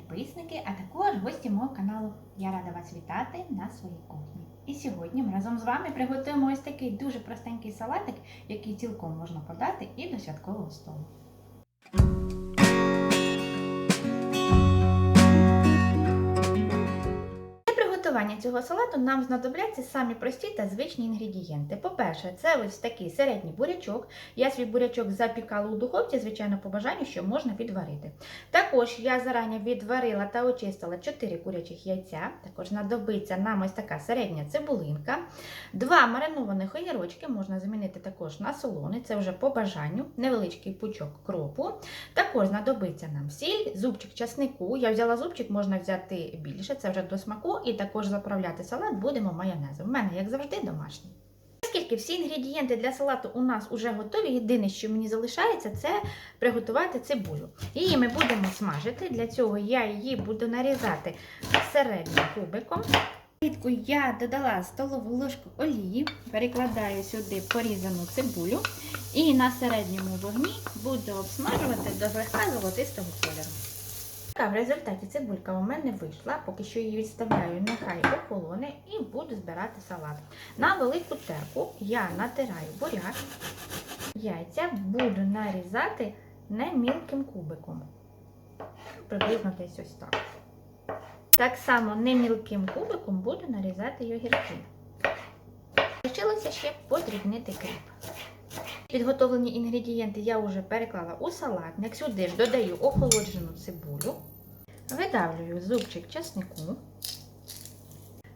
підписники, а також гості мого каналу. Я рада вас вітати на своїй кухні. І сьогодні ми разом з вами приготуємо ось такий дуже простенький салатик, який цілком можна подати і до святкового столу. Приготування цього салату нам знадобляться самі прості та звичні інгредієнти. По-перше, це ось такий середній бурячок. Я свій бурячок запікала у духовці, звичайно, по бажанню, що можна підварити. Також я зарані відварила та очистила 4 курячих яйця. Також знадобиться нам ось така середня цибулинка. Два маринованих огірочки можна замінити також на солони, це вже по бажанню, невеличкий пучок кропу. Також знадобиться нам сіль, зубчик часнику. Я взяла зубчик, можна взяти більше, це вже до смаку, і також заправляти салат будемо майонезом. У мене, як завжди, домашній. Оскільки всі інгредієнти для салату у нас вже готові, єдине, що мені залишається, це приготувати цибулю. Її ми будемо смажити. Для цього я її буду нарізати середнім кубиком. Влітку я додала столову ложку олії, перекладаю сюди порізану цибулю і на середньому вогні буду обсмажувати до злегка золотистого кольору. Така в результаті цибулька у мене вийшла, поки що її відставляю, нехай охолоне і буду збирати салат. На велику терку я натираю буряк, яйця буду нарізати не мілким кубиком. Приблизно десь ось так. Так само не мілким кубиком буду нарізати й огірки. Лишилося ще подрібнити кріп. Підготовлені інгредієнти я вже переклала у салатник. Сюди ж додаю охолоджену цибулю, видавлюю зубчик часнику,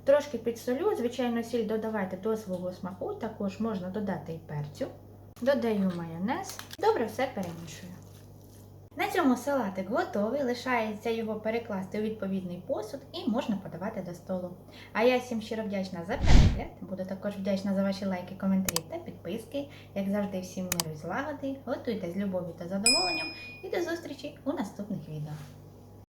трошки підсолю, звичайно, сіль додавайте до свого смаку, також можна додати і перцю. Додаю майонез, добре все перемішую. На цьому салатик готовий, лишається його перекласти у відповідний посуд і можна подавати до столу. А я всім щиро вдячна за перегляд. Буду також вдячна за ваші лайки, коментарі та підписки. Як завжди, всім миру і злагоди. Готуйте з любов'ю та задоволенням і до зустрічі у наступних відео.